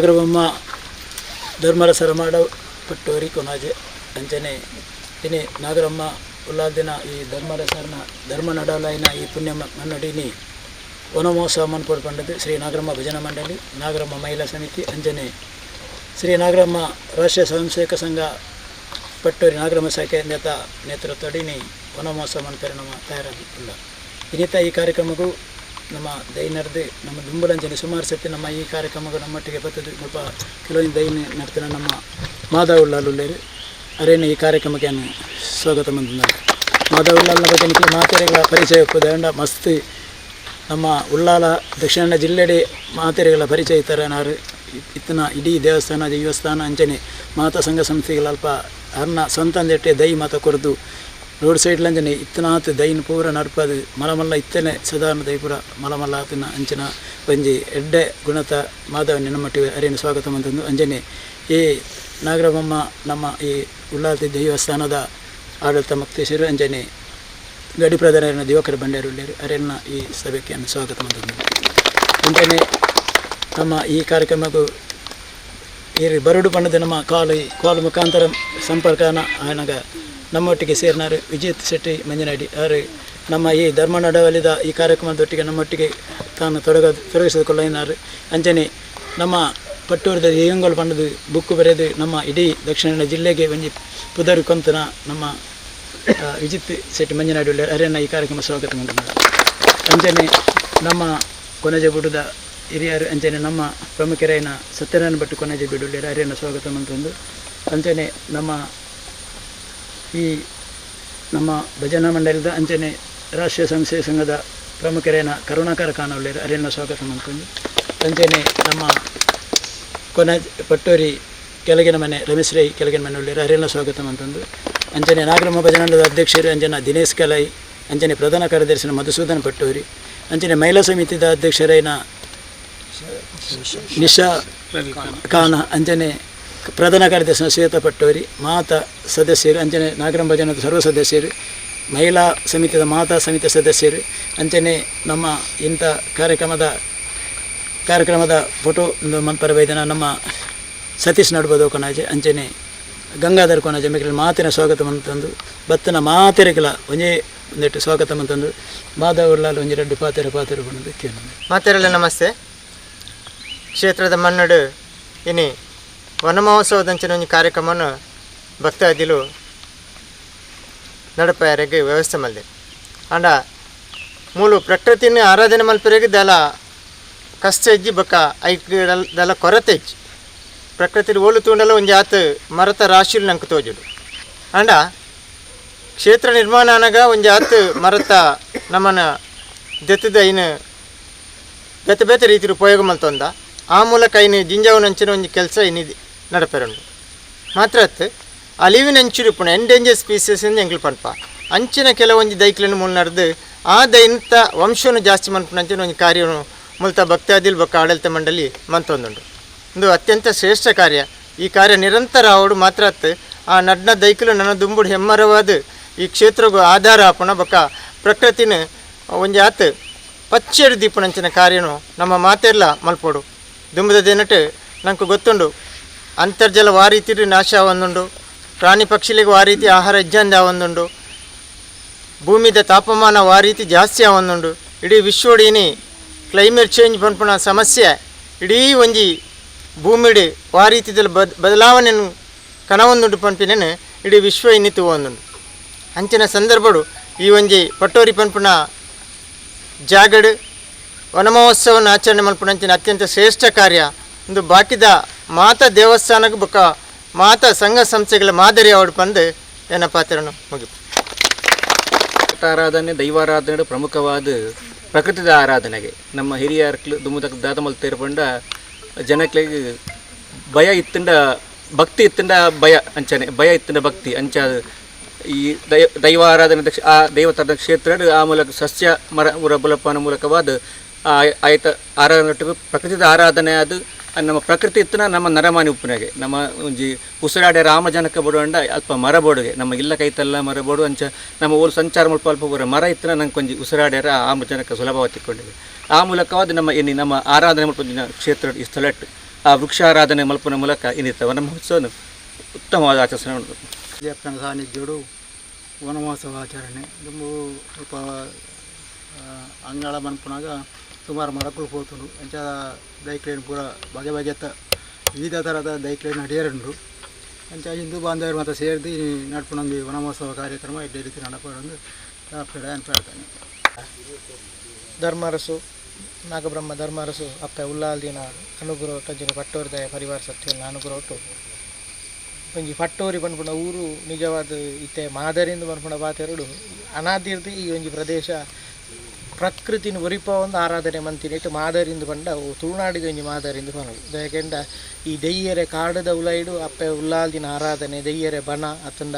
ನಾಗರಬೊಮ್ಮ ಧರ್ಮರಸರ ಮಾಡ ಪಟ್ಟೋರಿ ಕೊನಾಜೆ. ಅಂಚನೆ ಇನಿ ನಾಗರಮ್ಮ ಉಲ್ಲಾದಿನ ಈ ಧರ್ಮರಸರನ ಧರ್ಮ ನಡಾಲೈನ ಈ ಪುಣ್ಯ ಮ- ಮನ್ನಡಿನಿ ವನಮಹೋತ್ಸವ ಮನ್ಪೋಡು ಪಂಡದು ಶ್ರೀ ನಾಗರಮ್ಮ ಭಜನಾ ಮಂಡಳಿ, ನಾಗರಮ್ಮ ಮಹಿಳಾ ಸಮಿತಿ. ಅಂಜನೆ ಶ್ರೀ ನಾಗರಮ್ಮ ರಾಷ್ಟ್ರೀಯ ಸ್ವಯಂ ಸೇವಕ ಸಂಘ ಪಟ್ಟೂರಿ ನಾಗರಮ್ಮ ಶಾಖೆ ನೇತ ನೇತೃತ್ವಡಿನಿ ವನಮಹೋತ್ಸವ ಮನ್ಪೇರೆ ನಮ್ಮ ತಯಾರಾಗಿಲ್ಲ ಇನ್ನಿತ ಈ ಕಾರ್ಯಕ್ರಮಕ್ಕೂ ನಮ್ಮ ದೈನರ್ದು, ನಮ್ಮ ದುಂಬಲಂಜಲಿ ಸುಮಾರು ಸತಿ ನಮ್ಮ ಈ ಕಾರ್ಯಕ್ರಮಗಳು ನಮ್ಮೊಟ್ಟಿಗೆ ಬರ್ತದೆ. ಸ್ವಲ್ಪ ಕೆಲವೊಂದು ದೈನ ನಡ್ತಿನ ನಮ್ಮ ಮಾಧವುಳ್ಳಾಲುಳ್ಳೇರು ಅರೇನು ಈ ಕಾರ್ಯಕ್ರಮಕ್ಕೆ ನಾನು ಸ್ವಾಗತ ಮಂದಿದ್ದಾರೆ ಮಾಧವುಳ್ಳಾಲ್ನ ಬಗ್ಗೆ ನಿಮಗೆ ಮಾತೆರೆಗಳ ಪರಿಚಯ ಒಪ್ಪುದಂಡ ಮಸ್ತ್ ನಮ್ಮ ಉಳ್ಳಾಲ ದಕ್ಷಿಣ ಜಿಲ್ಲೆಡೆ ಮಾತೆರೆಗಳ ಪರಿಚಯ ಇತ್ತಾರೆ ನಾರು ಇತ್ತಿನ ಇಡೀ ದೇವಸ್ಥಾನ ದೇವಸ್ಥಾನ ಅಂಚನೆ ಮಾತಾ ಸಂಘ ಸಂಸ್ಥೆಗಳಲ್ಪ ಅರ್ನ ಸ್ವಂತ ದೈ ಮಾತ ಕೊರದು ರೋಡ್ ಸೈಡ್ ಅಂಜನೆ ಇತ್ತನಾತ್ ದೈನ್ ಪೂರ ನಡ್ಪದು, ಮಲಮಲ್ಲ ಇತ್ತನೆ ಸದಾನ ದೈಪುರ, ಮಲಮಲ್ಲ ಆತನ ಅಂಚನ ಒಂಜಿ ಎಡ್ಡೆ ಗುಣತ ಮಾಧವ ನೆನಮಟ್ಟಿ ಅರೇನು ಸ್ವಾಗತ ಮಂತಂದು ಅಂಜನೆ. ಈ ನಾಗರಬೊಮ್ಮ ನಮ್ಮ ಈ ಉಳ್ಳಾತಿ ದೇವಸ್ಥಾನದ ಆಡಳಿತ ಮುಕ್ತೇಶ್ವರ ಅಂಜನೆ. ಗಡಿ ಪ್ರಧಾನ ದಿವಕರ ಬಂಡೇರುಳ್ಳೇರು ಅರೆನ್ನ ಈ ಸಭೆಗೆ ಸ್ವಾಗತ ಮಂತಂದು ಅಂಜನೆ ನಮ್ಮ ಈ ಕಾರ್ಯಕ್ರಮಕ್ಕೂ ಈ ಬರಡು ಬಣ್ಣದ ನಮ್ಮ ಕಾಲು ಕಾಲು ಮುಖಾಂತರ ಸಂಪರ್ಕನ ಆಯ್ನಾಗ ನಮ್ಮೊಟ್ಟಿಗೆ ಸೇರಿನಾರು ವಿಜಿತ್ ಶೆಟ್ಟಿ ಮಂಜನಾಡಿ ಅವರು ನಮ್ಮ ಈ ಧರ್ಮ ನಡವಲಿದ ಈ ಕಾರ್ಯಕ್ರಮದೊಟ್ಟಿಗೆ ನಮ್ಮೊಟ್ಟಿಗೆ ತಾನು ತೊಡಗ ತೊಡಗಿಸಿಕೊಳ್ಳಿನಾರು ಅಂಚನೆ ನಮ್ಮ ಪಟ್ಟೂರದ ಏಂಗೋಲ್ ಬಣ್ಣದ ಬುಕ್ ಬರೆದು ನಮ್ಮ ಇಡೀ ದಕ್ಷಿಣ ಕನ್ನಡ ಜಿಲ್ಲೆಗೆ ಒಂಜಿ ಪುದರ್ ಕೊಂತನ ನಮ್ಮ ವಿಜಿತ್ ಶೆಟ್ಟಿ ಮಂಜನಾಡಿ ಅರೆಯನ್ನ ಈ ಕಾರ್ಯಕ್ರಮ ಸ್ವಾಗತ ಮಾಡಿದ್ದಾರೆ. ಅಂಜನೆ, ನಮ್ಮ ಕೊನಜೆ ಬುಡದ ಹಿರಿಯರು ಅಂಜನೆ ನಮ್ಮ ಪ್ರಮುಖರೇನ ಸತ್ಯನಾರಾಯಣ ಭಟ್ ಕೊನೆಜಿ ಬಿಡುಳ್ಳಿ. ಅರಿಯನ್ನ ಸ್ವಾಗತ ಮಂತೊಂದು ಅಂಜನೆ ನಮ್ಮ ಈ ನಮ್ಮ ಭಜನಾ ಮಂಡಲದ ಅಂಜನೆ ರಾಷ್ಟ್ರೀಯ ಸಂಸ್ಥೆ ಸಂಘದ ಪ್ರಮುಖರೇನ ಕರುಣಾಕರ ಕಾಣವಳ್ಳಿ ಅರಿಯನ್ನ ಸ್ವಾಗತ ಮಂತೊಂದು ಅಂಚನೆ ನಮ್ಮ ಕೊನ ಪಟ್ಟೋರಿ ಕೆಳಗಿನ ಮನೆ, ರಮೇಶ್ ರೈ ಕೆಳಗಿನ ಮನೆ ಒಳ್ಳೆಯ ಅರಿಯನ್ನ ಸ್ವಾಗತ ಅಂತಂದು ಅಂಜನೆ ನಾಗರಮ್ಮ ಭಜನಾಂಡದ ಅಧ್ಯಕ್ಷರು ಅಂಜನ ದಿನೇಶ್ ಕಲೈ, ಅಂಜನೆ ಪ್ರಧಾನ ಕಾರ್ಯದರ್ಶಿನ ಮಧುಸೂದನ್ ಪಟ್ಟೂರಿ, ಅಂಜನೆ ಮಹಿಳಾ ಸಮಿತಿದ ಅಧ್ಯಕ್ಷರೈನ ನಿಶಾ ಕಾನ ಅಂಜನೆ ಪ್ರಧಾನ ಕಾರ್ಯದರ್ಶಿ ಶ್ವೇತ ಪಟ್ಟೋರಿ ಮಾತಾ ಸದಸ್ಯರು ಅಂಜನೆ ನಾಗರಂ ಭಜನದ ಸರ್ವ ಸದಸ್ಯರು ಮಹಿಳಾ ಸಮಿತಿಯ ಮಾತಾ ಸಮಿತಿ ಸದಸ್ಯರು ಅಂಜನೆ ನಮ್ಮ ಇಂಥ ಕಾರ್ಯಕ್ರಮದ ಕಾರ್ಯಕ್ರಮದ ಫೋಟೋ ಮನ್ಪರ ಬೈದನ ನಮ್ಮ ಸತೀಶ್ ನಡ್ಬೋದು ಕೊನಾಜೆ ಅಂಜನೆ ಗಂಗಾಧರ್ ಕೊನಾಜೆ ಮಿಕ್ಕಿನ ಮಾತಿನ ಸ್ವಾಗತ ಮಂತಂದು ಬತ್ತನ ಮಾತಿರಗಿಲ್ಲ ಒಂದೇ ಒಂದೆಟ್ಟು ಸ್ವಾಗತ ಮಂತಂದು ಮಾಧವರ್ಲಾಲ್ ಒಂಜಿ ಎರಡು ಪಾತೆರೆ ಪಾತೆರೆ ಬಂದು ಕೇಳಿ ಮಾತೆರಲ್ಲ ನಮಸ್ತೆ ಕ್ಷೇತ್ರದ ಮನ್ನಡು ಇನಿ ವನ ಒಂದು ಕಾರ್ಯಕ್ರಮವನ್ನು ಭಕ್ತಾದಿಲು ನಡಪಾರಿಗೆ ವ್ಯವಸ್ಥೆ ಮಲ್ದೆ. ಅಂಡ ಮೂಲು ಪ್ರಕೃತಿನ ಆರಾಧನೆ ಮಲ್ಪರಿಗೆ ದಲ ಕಷ್ಟ ಹೆಜ್ಜಿ ಬೊಕ್ಕ ದಲ ಕೊರತೆ ಇಜ್ಜಿ ಪ್ರಕೃತಿ ಓಲು ತೂಂಡಲ ಒಂದು ಆತ ಮರತ ರಾಶಿಲು ನಂಗೆ ತೋಜುಡು ಅಂಡ ಕ್ಷೇತ್ರ ನಿರ್ಮಾಣ ಅನಗ ಒಂದು ಆತ ಮರತ ನಮ್ಮನ ದೆತ್ತದ ಇನ್ನು ಬೇತೆ ಬೇತೆ ರೀತಿ ಉಪಯೋಗ ಮಲ್ತೊಂದ. ಆ ಮೂಲಕ ಇನ್ನು ಜಿಂಜಾವನಂಚಿನ ಒಂದು ಕೆಲಸ ಇನ್ನಿದೆ ನಡಪೆರಂಡು ಮಾತ್ರ ಅಲಿವಿನ ಅಲಿವಿನಂಚುರು ಪುಣ ಎಂಡೇಂಜರ್ ಸ್ಪೀಸಸ್ ಎಂದು ಎಂಗ್ಲು ಪನ್ಪ. ಅಂಚಿನ ಕೆಲವೊಂದು ದೈಕ್ಲನ್ನು ಮೂಲ ನಡೆದು, ಆ ದೈಂತ ವಂಶವನ್ನು ಜಾಸ್ತಿ ಮನ್ಪುನಂಚಿನ ಒಂದು ಕಾರ್ಯವನ್ನು ಮುಲ್ತ ಭಕ್ತಾದಿಲ್ ಬೊಕ್ಕ ಆಡಳಿತ ಮಂಡಳಿ ಮಂತೊಂದುಂಡು ಒಂದು ಅತ್ಯಂತ ಶ್ರೇಷ್ಠ ಕಾರ್ಯ. ಈ ಕಾರ್ಯ ನಿರಂತರ ಆವಡು ಮಾತ್ರ ಆ ನಡ್ನ ದೈಕ್ಲು ನನ್ನ ದುಂಬುಡು ಹೆಮ್ಮರವಾದ ಈ ಕ್ಷೇತ್ರಗೂ ಆಧಾರ ಆಪಣ ಬೊಕ್ಕ ಪ್ರಕೃತಿನ ಒಂಜಿ ಆತ್ ಪಚ್ಚೆಡು ದೀಪನಂಚಿನ ಕಾರ್ಯನು ನಮ್ಮ ಮಾತೆಲ್ಲ ಮಲ್ಪೋಡು. ದುಂಬದ ದಿನಟ್ ನಂಗೆ ಗೊತ್ತುಂಡು. ಅಂತರ್ಜಲ ವಾ ರೀತಿ ನಾಶ ಆವೊಂದುಂಡು ಪ್ರಾಣಿ ಪಕ್ಷಿಗಳಿಗೆ ಆ ರೀತಿ ಆಹಾರ ಇಜ್ಜಂದ ಆವೊಂದುಂಡು ಭೂಮಿದ ತಾಪಮಾನ ವಾ ರೀತಿ ಜಾಸ್ತಿ ಆವೊಂದುಂಡು ಇಡೀ ವಿಶ್ವಡೀನಿ ಕ್ಲೈಮೇಟ್ ಚೇಂಜ್ ಪನ್ಪುನ ಸಮಸ್ಯೆ. ಇಡೀ ಒಂಜಿ ಭೂಮಿಡ್ ವಾ ರೀತಿದಲ್ಲಿ ಬದ್ ಕನವೊಂದುಂಡು ಪನ್ಪಿನೇನು ಇಡೀ ವಿಶ್ವ ಇನ್ನಿ ತೂವೊಂದುಂಡು ಅಂಚಿನ ಸಂದರ್ಭಡು ಈ ಒಂಜಿ ಪಟ್ಟೋರಿ ಪನ್ಪುನ ಜಾಗಡ್ ವನಮಹೋತ್ಸವನ ಆಚರಣೆ ಮಲ್ಪುನಂಚಿನ ಅತ್ಯಂತ ಶ್ರೇಷ್ಠ ಕಾರ್ಯ. ಒಂದು ಬಾಕಿದ ಮಾತ ದೇವಸ್ಥಾನಕ್ಕೆ ಬೊಕ್ಕ ಮಾತ ಸಂಘ ಸಂಸ್ಥೆಗಳ ಮಾದರಿ ಅವಳು ಬಂದು ಏನ ಪಾತ್ರನು ಮುಗಿತು ಆರಾಧನೆ ದೈವಾರಾಧನೆ, ಪ್ರಮುಖವಾದ ಪ್ರಕೃತಿದ ಆರಾಧನೆಗೆ. ನಮ್ಮ ಹಿರಿಯರ್ಕ್ಲು ದುಮ್ಮದಕ್ಕೆ ದಾದಮಲ್ ತೇರ್ಪಂಡ ಜನಕ್ಲಿಗೆ ಭಯ ಇತ್ತಂಡ, ಭಕ್ತಿ ಇತ್ತಂಡ ಭಯ ಅಂಚನೆ, ಭಯ ಇತ್ತಂಡ ಭಕ್ತಿ ಅಂಚ ಈ ದೈ, ದೈವಾರಾಧನೆ ಆ ದೇವತಾರ ಕ್ಷೇತ್ರ ಆ ಮೂಲಕ ಸಸ್ಯ, ಮರ ಬುಲಪ್ಪನ ಮೂಲಕವಾದ ಆಯ್ತ ಆರಾಧನೆ ಒಟ್ಟಿಗೆ ಪ್ರಕೃತಿದ ಆರಾಧನೆ ಅದು ನಮ್ಮ ಪ್ರಕೃತಿ ಇತ್ತನ ನಮ್ಮ ನರಮಾನಿ ಉಪ್ಪುನಾಗೆ. ನಮ್ಮ ಒಂಜಿ ಉಸಿರಾಡೆ ರಾಮಜನಕ ಬಡುವಂಡ ಅಲ್ಪ ಮರ ಬೋಡುಗೆ. ನಮ್ಮ ಇಲ್ಲ ಕೈತಲ್ಲ ಮರ ಬೋಡು, ಅಂಚ ನಮ್ಮ ಊರು ಸಂಚಾರ ಮುಲ್ಪ ಅಲ್ಪ ಬರೋ ಮರ ಇತ್ತನ ನಂಗೆ ಕೊಂಚ ಉಸಿರಾಡ್ಯಾರ ಆಮಜನಕ ಸುಲಭವಾಗಿ ತಿಕ್ಕೊಂಡಿದೆ ಆ ಮೂಲಕವಾದ ನಮ್ಮ ಎನ್ನಿ ನಮ್ಮ ಆರಾಧನೆ ಮುಲ್ಪ ಕ್ಷೇತ್ರ ಈ ಸ್ಥಳಟ್ಟು. ಆ ವೃಕ್ಷಾರಾಧನೆ ಮಲ್ಪನ ಮೂಲಕ ಇನ್ನಿತ ವನ ಮಹೋತ್ಸವ ಉತ್ತಮವಾದ ಆಚರಣೆ ದೇವಪ್ಪನ ಸಾನ್ನಿಧ್ಯೋಡು ವನಮಹೋತ್ಸವ ಆಚರಣೆ. ತುಂಬ ಸ್ವಲ್ಪ ಅಂಗಳ ಮನ್ಪುನಾಗ ಸುಮಾರು ಮರಕ್ಕಳು ಹೋತುಂಡು. ಅಂಚ ಲೈನ್ ಪೂರ ಬಗೆ ಬಗೆತ ವಿವಿಧ ಥರದ ದೈಕ್ಲೇನು ನಡೆಯರುಂಡು ಅಂಚ ಹಿಂದೂ ಬಾಂಧವರು ಮತ್ತು ಸೇರಿದು ನಡ್ಪುನೊಂದು ವನಮಹೋತ್ಸವ ಕಾರ್ಯಕ್ರಮ ಇದೇ ರೀತಿ ನಡಪಡೊಂದು ಅಪ್ಪಡ ಹೇಳ್ತಾನೆ. ಧರ್ಮರಸು, ನಾಗಬ್ರಹ್ಮ ಧರ್ಮರಸು ಅಪ್ಪ ಉಲ್ಲಾಲ್ದಿನ ಅನುಗ್ರಹ ಟಜ್ಜಿನ ಪಟ್ಟೋರಿದ ಪರಿವಾರ ಸತ್ಯನ ಅನುಗ್ರಹ ಒಟ್ಟು ಒಂಜಿ ಪಟ್ಟೋರಿ ಪನ್ಪುಣ ಊರು ನಿಜವಾದ ಇತ್ತೆ ಮಾದರಿಂದ ಪನ್ಪುಣ ಬಾತೆರಡು. ಅನಾದಿರ್ದು ಈ ಒಂಜಿ ಪ್ರದೇಶ ಪ್ರಕೃತಿನ ಒರಿಪ ಒಂದು ಆರಾಧನೆ ಮಂತಿನ ಇಟ್ಟು ಮಾದರಿಂದ ಪಂಡ ತುಳುನಾಡಿದ ಒಂಜಿ ಮಾದರಿಂದ ಬಂದು ಯಾಕೆಂಡ ಈ ದೆಯ್ಯರೆ ಕಾಡದ ಉಲೈಡು, ಅಪ್ಪೆ ಉಲ್ಲಾಲ್ದಿನ ಆರಾಧನೆ ದೆಯ್ಯರೆ ಬನ ಅತ್ತಂಡ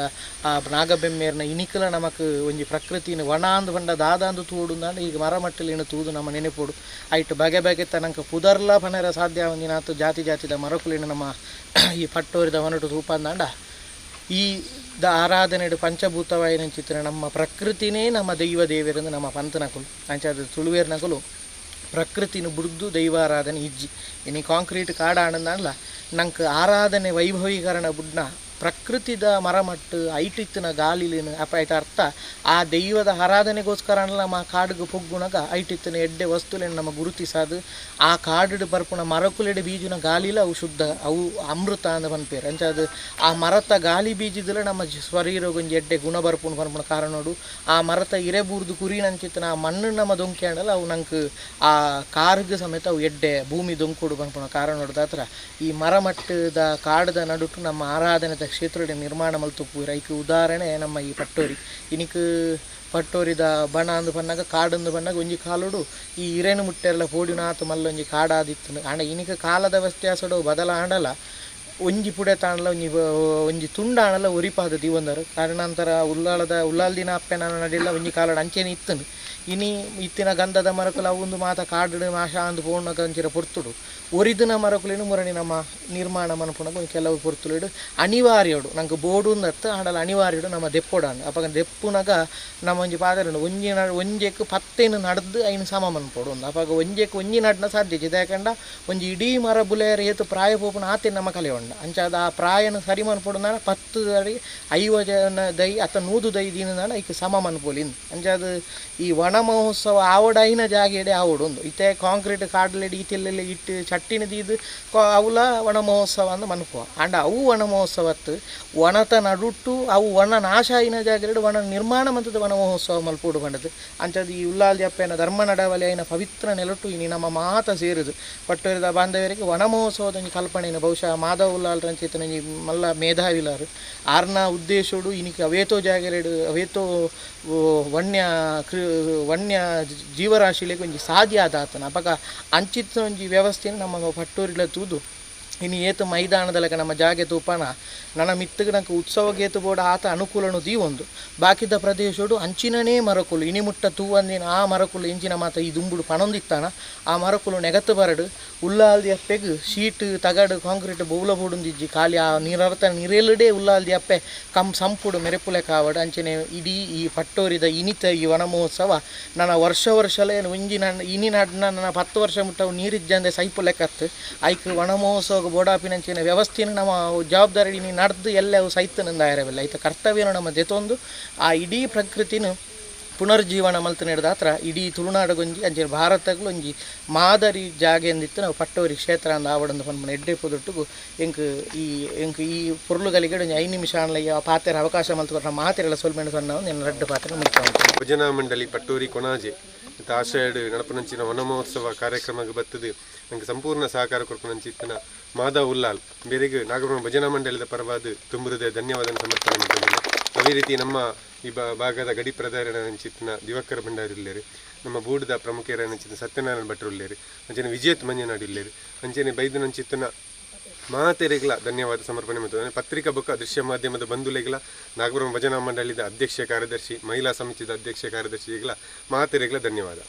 ಆ ನಾಗಬೆಮ್ಮೇರ್ನ ಇನಿಕಲ ನಮಕ್ ಒಂಜಿ ಪ್ರಕೃತಿನ ವನ ಅಂದು ಪಂಡ ದಾದಾಂದು ತೂಡು ಈಗ ಮರಮಟ್ಟಲಿನ ತೂದು ನಮ್ಮ ನೆನಪುಡು. ಐಟ್ ಬಗೆ ಬಗೆ ತನಕ ಪುದರ್ಲ ಪನರ ಸಾಧ್ಯ ಒಂದಿನಾತು ಜಾತಿ ಜಾತಿದ ಮರಕುಲಿನ ನಮ್ಮ ಈ ಪಟ್ಟೋರಿದ ವನಟು ತೂಪಂದಾಂಡ ಈ ದ ಆರಾಧನೆಡು ಪಂಚಭೂತವಾಯಿನ ಚಿತ್ರ ನಮ್ಮ ಪ್ರಕೃತಿನೇ ನಮ್ಮ ದೈವ ದೇವರೆಂದು ನಮ್ಮ ಪಂತನಕುಲು. ಅಂಚಾದ ತುಳುವೇರ್ನಕುಲು ಪ್ರಕೃತಿನ ಬುಡ್ದು ದೈವಾರಾಧನೆ ಇಜ್ಜಿ. ಇನಿ ಕಾಂಕ್ರೀಟ್ ಕಾಡ ಆನಂದಲ್ಲ ನಂಗೆ ಆರಾಧನೆ ವೈಭವೀಕರಣ ಬುಡ್ನ ಪ್ರಕೃತಿದ ಮರಮಟ್ಟು, ಐಟಿತ್ತಿನ ಗಾಲಿಲಿನ ಅಪ ಅರ್ಥ, ಆ ದೈವದ ಆರಾಧನೆಗೋಸ್ಕರ ನಮ್ಮ ಕಾಡಿಗೆ ಪೊಗ್ಗುಣಗ ಐಟಿತ್ತಿನ ಎಡ್ಡೆ ವಸ್ತುಲೇನು ನಮ್ಮ ಗುರುತಿಸಾದು. ಆ ಕಾಡು ಬರ್ಪುಣ ಮರಕುಲೆಡೆ ಬೀಜಿನ ಗಾಲಿಲ, ಅವು ಶುದ್ಧ, ಅವು ಅಮೃತ ಅಂದ ಪನ್ಪೇರು ಅದು ಆ ಮರತ ಗಾಲಿ ಬೀಜದಲ್ಲ ನಮ್ಮ ಜಿ- ಶರೀರ ಒಂಜಿ ಎಡ್ಡೆ ಗುಣ ಬರ್ಪುಣ ಕಾರಣ ಕಾರಣೋಡು ಆ ಮರತ ಇರೆ ಬೂರ್ದು ಕುರಿ ನಂಚಿತ್ತಿನ, ಆ ಮಣ್ಣು ನಮ್ಮ ದೊಂಕೆ ಅಂಡಲ್ಲ ಅವು ನಂಗೆ ಆ ಕಾರ್ಗ್ ಸಮೇತ ಅವು ಎಡ್ಡೆ, ಭೂಮಿ ದೊಂಕುಡು ಪನ್ಪುಣ ಕಾರಣೋಡು ದಾತ್ರ, ಈ ಮರಮಟ್ಟದ ಕಾಡದ ನಡುಟು ನಮ್ಮ ಆರಾಧನೆದ ಕ್ಷೇತ್ರದ ನಿರ್ಮಾಣ ಮಲ್ತುಪ್ಪು ಐಕ್ ಉದಾಹರಣೆ ನಮ್ಮ ಈ ಪಟ್ಟೋರಿ. ಇನಿಕ್ ಪಟ್ಟೋರಿದ ಬಣ ಅಂದು ಬಂದಾಗ ಕಾಡಂದು ಬಂದಾಗ ಒಂಜಿ ಕಾಲುಡು. ಈ ಇರೇನು ಮುಟ್ಟೆಲ್ಲ ಪೋಡಿನಾತು ಮಲ್ಲ ಒಂಜಿ ಕಾಡಾದಿತ್ತು. ಆಂಡ ಇನಿಕ ಕಾಲದ ವ್ಯತ್ಯಾಸಡು ಬದಲ ಆಂಡಲ ಒಂಜಿ ಪುಡೆ ತಾಣಲ, ಒಂಜಿ ಒಂಜಿ ತುಂಡ ಆಣಲ ಒರಿಪಾದ ದಿವಂದರು. ಕಾರಣಾಂತರ ಉಲ್ಲಾಳದ ಉಲ್ಲಾಲ್ ದಿನ ಅಪ್ಪೆನ ನಡಿಲ್ಲ, ಒಂಜಿ ಕಾಲಡ ಅಂಚೆನೆ ಇತ್ತನು. ಇನಿ ಇತ್ತಿನ ಗಂಧದ ಮರಕುಲ, ಅವೊಂದು ಮಾತ ಕಾಡು ನಾಶ ಅಂದು ಪೋಣ ಕಂಚಿರ ಪೊರ್ತುಡು. ಒರಿದಿನ ಮರಕುಲೇನು ಮುರಣಿ ನಮ್ಮ ನಿರ್ಮಾಣ ಮನಪುಣಗ ಒಂಜಿ ಕೆಲವು ಪೊರ್ತುಲಿಡು ಅನಿವಾರ್ಯಡು, ನಂಗೆ ಬೋಡು ಅಂದತ್ತು ಆಂಡಲ ಅನಿವಾರ್ಯಡು ನಮ್ಮ ದೆಪ್ಪೊಡಾಂಡು ಅಪ್ಪ ದೆಪ್ಪುನಗ ನಮ್ಮ ಒಂಜಿ ಪಾದರನು ಒಂಜಿ ನ, ಒಂಜೆಕ್ ಪತ್ತೇನು ನಡೆದು ಐನು ಸಮ ಮನ್ಪೊಡು ಒಂದು. ಅಪ್ಪಾಗ ಒಂಜೆಕ್, ಒಂಜಿ ನಡ್ನ ಸಾಧ್ಯ ಯಾಕಂಡ, ಒಂಜಿ ಇಡೀ ಮರ ಬುಲೆಯರ ಏತು ಪ್ರಾಯ ಪೋಪುನ ಆತೇನು ನಮ್ಮ ಕಲೆ ಉಂಡ ಅಂಚಾದ ಆ ಪ್ರಾಯನ ಸರಿ ಮನ್ಪೋಡು ನಾಡ ಪತ್ತು ದಡಿ ಐವ ಜನ ದೈ ಅತ್ತ ನೂದು ದೈ ದಿನ ನಾಡ ಐಕ್ ಸಮ ಮನ್ಪೊಲಿಂದು ಅಂಚಾದ ಈ ವನ ಮಹೋತ್ಸವ ಆವಡೈನ ಜಾಗೆಡೆ ಆವಡು ಒಂದು ಇತ್ತೆ ಕಾಂಕ್ರೀಟ್ ಕಾಡ್ಲೆಡಿ ಇತ್ತೆಲ್ಲೆಲ್ಲ ಇಟ್ಟು ಚಟ್ಟಿನ ದೀದು ಅವುಲ ವನ ಮಹೋತ್ಸವ ಅಂದ ಮನ್ಪುವ. ಅಂಡ ಅವು ವನ ಮಹೋತ್ಸವತ್ತು ವನತ ನಡುಟ್ಟು ಅವು ವನ ನಾಶ ಆಯಿನ ಜಾಗೆಡೆ ವನ ನಿರ್ಮಾಣ ಮಂತದ ವನ ಮಹೋತ್ಸವ ಮಲ್ಪೋಡು ಬಂಡದು ಅಂಚಾದ ಈ ಉಲ್ಲಾಲ್ ಜಪ್ಪೆನ ಧರ್ಮ ನಡವಲೆ ಐನ ಪವಿತ್ರ ನೆಲಟು ಇನಿ ನಮ್ಮ ಮಾತ ಸೇರುದು. ಪಟ್ಟುರಿದ ಬಾಂಧವ್ಯರಿಗೆ ವನ ಮಹೋತ್ಸವದ ಕಲ್ಪನೆಯನ್ನು ಬಹುಶಃ ಮಾಧವ್ ರಂಚಿತನ ಒಂಜಿ ಮಲ್ಲ ಮೇಧಾವಿಲಾರು. ಆರ್ನ ಉದ್ದೇಶೋಡು ಇನಿಕ್ ಅವೇತೋ ಜಾಗೆರೆಡು, ಅವೇತೋ ವನ್ಯ ಕೃ, ವನ್ಯ ಜೀವರಾಶಿಲೆಗೆ ಒಂಜಿ ಸಾಧ್ಯ ಆದ ಆತನ ಅಪಗ ಅಂಚಿತ್ತ ಒಂಜಿ ವ್ಯವಸ್ಥೆಯನ್ನು ನಮ್ಮ ಪಟ್ಟೂರಿಲ ತೂದು. ಇನ್ನು ಏತು ಮೈದಾನದಲ್ಲಕ ನಮ್ಮ ಜಾಗೆ ತೂಪನ. ನನ್ನ ಉತ್ಸವ ಗೇತು ಬೋಡ ಆತ ಅನುಕೂಲನು ದೀ ಒಂದು ಬಾಕಿದ ಪ್ರದೇಶಡು ಅಂಚಿನನೇ ಮರಕುಲು ಇನಿಮುಟ್ಟ ತೂವಂದಿನ ಆ ಮರಕುಲು ಇಂಚಿನ ಮಾತ ಈ ದುಂಬುಡು ಪಣೊಂದಿತ್ತಾನ. ಆ ಮರಕುಲು ನೆಗತ್ತು ಬರಡು. ಉಲ್ಲಾಲ್ದಿ ಅಪ್ಪೆಗ್ ಶೀಟ್, ತಗಡು, ಕಾಂಕ್ರೀಟ್, ಬೌಲ ಬೋಡುಂದಿಜ್ಜಿ ಖಾಲಿ. ಆ ನೀರರ್ಥ ನೀರೆಲ್ಲಡೆ ಉಲ್ಲಾಲ್ದಿ ಅಪ್ಪೆ ಕಂ ಸಂಪುಡು ಮೆರೆಪುಲೆ ಕಾವಡು. ಅಂಚನೆ ಇಡೀ ಈ ಪಟ್ಟೋರಿದ ಇನಿತ ಈ ವನ ಮಹೋತ್ಸವ ನನ್ನ ವರ್ಷ ವರ್ಷಲೇ ಒಂಜಿ ನನ್ನ ಇನಿ ನನ್ನ ಪತ್ತು ವರ್ಷ ಮುಟ್ಟವು ನೀರಿಜ್ಜಂದೆ ಸೈಪು ಲೆಕ್ಕತ್ತು ಐಕ್ ವನ ಮಹೋತ್ಸವ ಬೋಡಾಪಿನಂಚಿನ ವ್ಯವಸ್ಥೆಯನ್ನು ನಮ್ಮ ಜವಾಬ್ದಾರಿ ನಡೆದು ಎಲ್ಲವೂ ಸೈತನಿಂದ ಇರವಿಲ್ಲ ಐತ ಕರ್ತವ್ಯನ ನಮ್ಮ ಜೊತೊಂದು ಆ ಇಡೀ ಪ್ರಕೃತಿನ ಪುನರ್ಜೀವನ ಮಲ್ತು ನಡೆದ ಹತ್ರ ಇಡೀ ತುಳುನಾಡುಗೊಂಜಿ ಅಂಚೆ ಭಾರತಗಳು ಒಂಜಿ ಮಾದರಿ ಜಾಗ ಎಂದಿತ್ತು. ನಾವು ಪಟ್ಟೋರಿ ಕ್ಷೇತ್ರ ಅಂದ ಆವಡೊಂದು ಪನ್ಪುನ ಎಡ್ಡೆ ಪುದೊಟ್ಟುಗು ಎಂಕ್ ಈ ಎಂಕ್ ಈ ಪೊರ್ಲುಗಳಿಗೆ ಒಂಜಿ ಐದು ನಿಮಿಷ ಅನ್ಲಯ್ಯ ಪಾತ್ರ ಅವಕಾಶ ಮಲ್ತು ಮಾತೆರೆಲ್ಲ ಸೊಲ್ಮೆಂಡು ಸೊನ್ನ ಒಂದು ರಡ್ಡು ಪಾತ್ರ ಮುಖ್ಯ ಭಜನಾ ಮಂಡಳಿ ಪಟ್ಟೂರಿ ಕೊಣಾಜೆ ಮತ್ತು ನಡಪನಂಚಿನ ವನ ಮಹೋತ್ಸವ ಕಾರ್ಯಕ್ರಮಕ್ಕೆ ಬರ್ತದೆ. ನನಗೆ ಸಂಪೂರ್ಣ ಸಹಕಾರ ಕೊಡ್ಪನಂಚಿತ್ತಿನ ಮಾಧವ್ ಉಲ್ಲಾಲ್, ಬೇರೆಗೆ ನಾಗಬ್ರಹ್ಮ ಭಜನಾ ಮಂಡಳಿಯ ಪರವಾದ ತುಂಬುರದೆ ಧನ್ಯವಾದ ಸಮರ್ಪಣೆ ಮಾಡಿದ್ದೇನೆ ಅದೇ ರೀತಿ ನಮ್ಮ ಈ ಭಾಗದ ಗಡಿ ಪ್ರಧಾನ ದಿವಕರ ಭಂಡಾರಿ ಇಲ್ಲೇರಿ ನಮ್ಮ ಬೂಡದ ಪ್ರಮುಖರಂಚಿನ ಸತ್ಯನಾರಾಯಣ ಭಟ್ರು ಇಲ್ಲೇರಿ ಅಂಚನೆ ವಿಜಯತ್ ಮಂಜನಾಡು ಇಲ್ಲೇರಿ ಅಂಚನೆ ಬೈದನಂಚಿತ್ತಿನ ಮಾತೆರೆಗಳ ಧನ್ಯವಾದ ಸಮರ್ಪಣೆ ಮತ್ತು ಪತ್ರಿಕಾ ಬುಕ್ಕ ದೃಶ್ಯ ಮಾಧ್ಯಮದ ಬಂಧುಲೆಗಳ ನಾಗಪುರ ಭಜನಾ ಮಂಡಳಿದ ಅಧ್ಯಕ್ಷ ಕಾರ್ಯದರ್ಶಿ, ಮಹಿಳಾ ಸಮಿತಿಯ ಅಧ್ಯಕ್ಷ ಕಾರ್ಯದರ್ಶಿಗಳ ಮಾತೆರೆಗಳ ಧನ್ಯವಾದ.